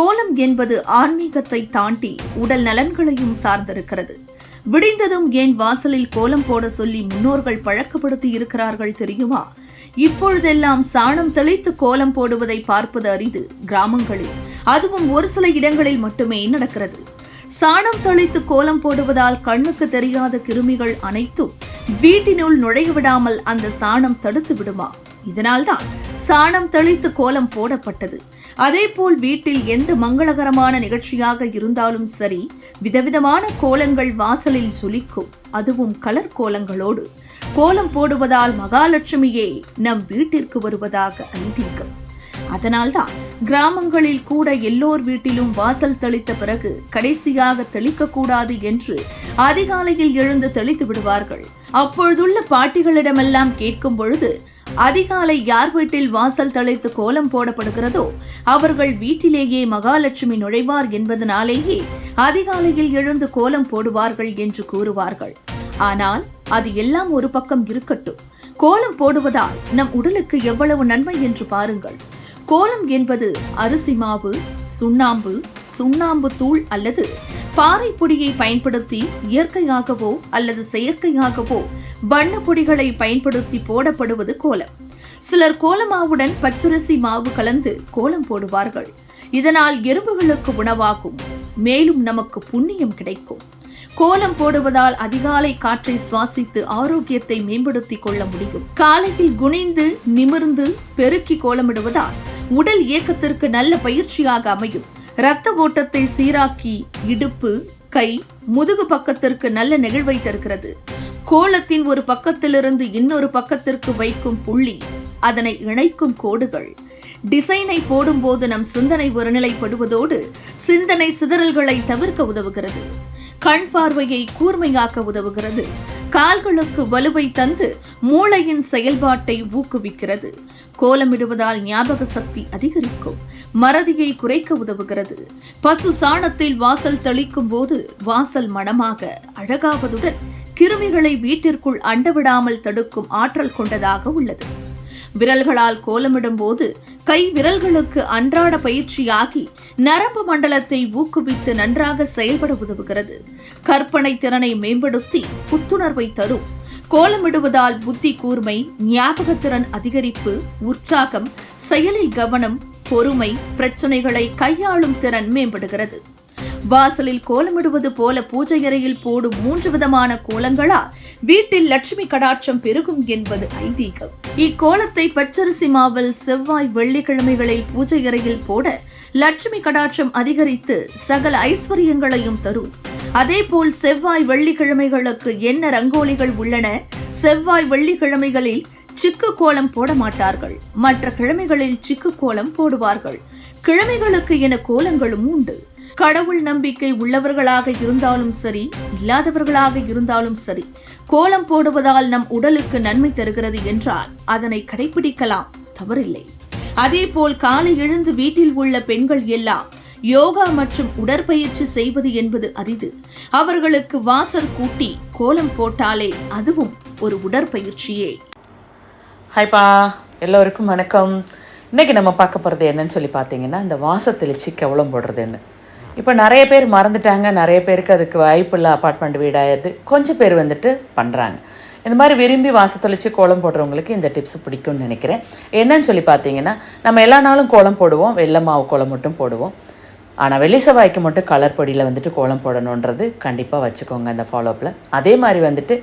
கோலம் என்பது ஆன்மீகத்தை தாண்டி உடல் நலன்களையும் சார்ந்திருக்கிறது. விடிந்ததும் ஏன் வாசலில் கோலம் போட சொல்லி முன்னோர்கள் பழக்கப்படுத்தி இருக்கிறார்கள் தெரியுமா? இப்பொழுதெல்லாம் சாணம் தெளித்து கோலம் போடுவதை பார்ப்பது அரிது கிராமங்களில். அதுவும் ஒரு சில இடங்களில் மட்டுமே நடக்கிறது. சாணம் தெளித்து கோலம் போடுவதால் கண்ணுக்கு தெரியாத கிருமிகள் அனைத்தும் வீட்டினுள் நுழைய விடாமல் அந்த சாணம் தடுத்து விடுமா? இதனால்தான் சாணம் தெளித்து கோலம் போடப்பட்டது. அதேபோல் வீட்டில் எந்த மங்களகரமான நிகழ்ச்சியாக இருந்தாலும் சரி விதவிதமான கோலங்கள் வாசலில் ஜொலிக்கும். அதுவும் கலர் கோலங்களோடு. கோலம் போடுவதால் மகாலட்சுமியே நம் வீட்டிற்கு வருவதாக ஐதீகம் அதனால்தான் கிராமங்களில் கூட எல்லோர் வீட்டிலும் வாசல் தெளித்த பிறகு கடைசியாக தெளிக்கக்கூடாது என்று அதிகாலையில் எழுந்து தெளித்து விடுவார்கள். அப்பொழுதுள்ள பாட்டிகளிடமெல்லாம் கேட்கும் பொழுது அதிகாலை யார் வீட்டில் வாசல் தழைத்து கோலம் போடப்படுகிறதோ அவர்கள் வீட்டிலேயே மகாலட்சுமி நுழைவார் என்பதனாலேயே அதிகாலையில் எழுந்து கோலம் போடுவார்கள் என்று கூறுவார்கள். ஆனால் அது எல்லாம் ஒரு பக்கம் இருக்கட்டும். கோலம் போடுவதால் நம் உடலுக்கு எவ்வளவு நன்மை என்று பாருங்கள். கோலம் என்பது அரிசி மாவு சுண்ணாம்பு சுண்ணாம்பு தூள் அல்லது பாறை பொடியை பயன்படுத்தி இயற்கையாகவோ அல்லது செயற்கையாகவோ வண்ண பொடிகளை பயன்படுத்தி போடப்படுவது கோலம். சிலர் கோலமாவுடன் பச்சரிசி மாவு கலந்து கோலம் போடுவார்கள். இதனால் எறும்புகளுக்கு உணவாகும். மேலும் நமக்கு புண்ணியம் கிடைக்கும். கோலம் போடுவதால் அதிகாலை காற்றை சுவாசித்து ஆரோக்கியத்தை மேம்படுத்திக் கொள்ள முடியும். காலையில் குனிந்து நிமிர்ந்து பெருக்கி கோலமிடுவதால் உடல் இயக்கத்திற்கு நல்ல பயிற்சியாக அமையும். இரத்த ஓட்டத்தை சீராக்கி இடுப்பு கை முதுகு பக்கத்திற்கு நல்ல நெகிழ்வை தருகிறது. கோலத்தின் ஒரு பக்கத்திலிருந்து இன்னொரு பக்கத்திற்கு வைக்கும் புள்ளி அதனை இணைக்கும் கோடுகள். டிசைனை போடும்போது நம் சிந்தனை ஒருநிலைப்படுவதோடு சிந்தனை சிதறல்களை தவிர்க்க உதவுகிறது. கண் பார்வையை கூர்மையாக்க உதவுகிறது. கால்களுக்கு வலுவை தந்து மூளையின் செயல்பாட்டை ஊக்குவிக்கிறது. கோலமிடுவதால் ஞாபக சக்தி அதிகரிக்கும். மறதியை குறைக்க உதவுகிறது. பசு சாணத்தில் வாசல் தெளிக்கும் போது வாசல் மணமாக அழகாவதுடன் கிருமிகளை வீட்டிற்குள் அண்டவிடாமல் தடுக்கும் ஆற்றல் கொண்டதாக உள்ளது. விரல்களால் கோலமிடும் போது கை விரல்களுக்கு அன்றாட பயிற்சியாகி நரம்பு மண்டலத்தை ஊக்குவித்து நன்றாக செயல்பட உதவுகிறது. கற்பனை திறனை மேம்படுத்தி புத்துணர்வை தரும். கோலமிடுவதால் புத்தி கூர்மை ஞாபகத்திறன் அதிகரிப்பு உற்சாகம் செயலில் கவனம் பொறுமை பிரச்சனைகளை கையாளும் திறன் மேம்படுகிறது. வாசலில் கோலமிடுவது போல பூஜை அறையில் போடும் மூன்று விதமான கோலங்களால் வீட்டில் லட்சுமி கடாட்சம் பெருகும் என்பது ஐதீகம். இக்கோலத்தை பச்சரிசி மாவில் செவ்வாய் வெள்ளிக்கிழமைகளில் பூஜை அறையில் போட லட்சுமி கடாட்சம் அதிகரித்து சகல ஐஸ்வர்யங்களையும் தரும். அதேபோல் செவ்வாய் வெள்ளிக்கிழமைகளுக்கு என்ன ரங்கோலிகள் உள்ளன? செவ்வாய் வெள்ளிக்கிழமைகளில் சிக்கு கோலம் போட மாட்டார்கள். மற்ற கிழமைகளில் சிக்கு கோலம் போடுவார்கள். கிழமைகளுக்கு என கோலங்களும் உண்டு. கடவுள் நம்பிக்கை உள்ளவர்களாக இருந்தாலும் சரி இல்லாதவர்களாக இருந்தாலும் சரி கோலம் போடுவதால் நம் உடலுக்கு நன்மை தருகிறது என்றால் அதனை கடைபிடிக்கலாம் தவறில்லை. அதேபோல் காலை எழுந்து வீட்டில் உள்ள பெண்கள் எல்லாம் யோகா மற்றும் உடற்பயிற்சி செய்வது என்பது அரிது. அவர்களுக்கு வாசல் கூட்டி கோலம் போட்டாலே அதுவும் ஒரு உடற்பயிற்சியே. ஹைப்பா எல்லோருக்கும் வணக்கம். இன்றைக்கி நம்ம பார்க்க போகிறது என்னன்னு சொல்லி பார்த்தீங்கன்னா இந்த வாச கவலம் போடுறதுன்னு இப்போ நிறைய பேர் மறந்துட்டாங்க நிறைய பேருக்கு அதுக்கு வாய்ப்புள்ள அப்பார்ட்மெண்ட் வீடாயிருது. கொஞ்சம் பேர் வந்துட்டு பண்ணுறாங்க இந்த மாதிரி விரும்பி வாசத்தொழிச்சு கோலம் போடுறவங்களுக்கு இந்த டிப்ஸ் பிடிக்கும்னு நினைக்கிறேன். என்னன்னு சொல்லி பார்த்தீங்கன்னா நம்ம எல்லா நாளும் கோலம் போடுவோம் வெள்ளை மாவு கோலம் மட்டும் போடுவோம். ஆனால் வெள்ளி செவ்வாய்க்கு மட்டும் கலர் பொடியில் வந்துட்டு கோலம் போடணுன்றது கண்டிப்பாக வச்சுக்கோங்க அந்த ஃபாலோப்பில் அதே மாதிரி வந்துட்டு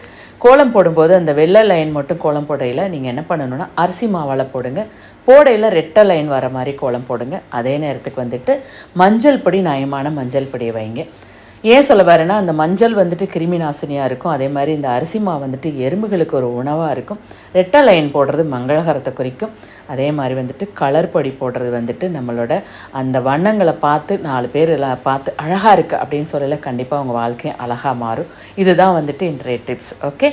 கோலம் போடும்போது அந்த வெள்ளை லைன் மட்டும் கோலம் போடையில் நீங்கள் என்ன பண்ணணும்னா அரிசி மாவால் போடுங்க. போடையில் ரெட்டை லைன் வர மாதிரி கோலம் போடுங்க. அதே நேரத்துக்கு வந்துட்டு மஞ்சள் பொடி நயமான மஞ்சள் பொடியை வைங்க. ஏன் சொல்ல வரேன்னா அந்த மஞ்சள் வந்துட்டு கிருமி நாசினியாக இருக்கும். அதே மாதிரி இந்த அரிசி மாவு வந்துட்டு எறும்புகளுக்கு ஒரு உணவாக இருக்கும். ரெட்டை லைன் போடுறது மங்களகரத்தை குறிக்கும். அதே மாதிரி வந்துட்டு கலர் பொடி போடுறது வந்துட்டு நம்மளோட அந்த வண்ணங்களை பார்த்து நாலு பேர் எல்லாம் பார்த்து அழகாக இருக்குது அப்படின்னு சொல்லல கண்டிப்பாக உங்கள் வாழ்க்கையும் அழகாக மாறும். இதுதான் வந்துட்டு இன்றைய டிப்ஸ் ஓகே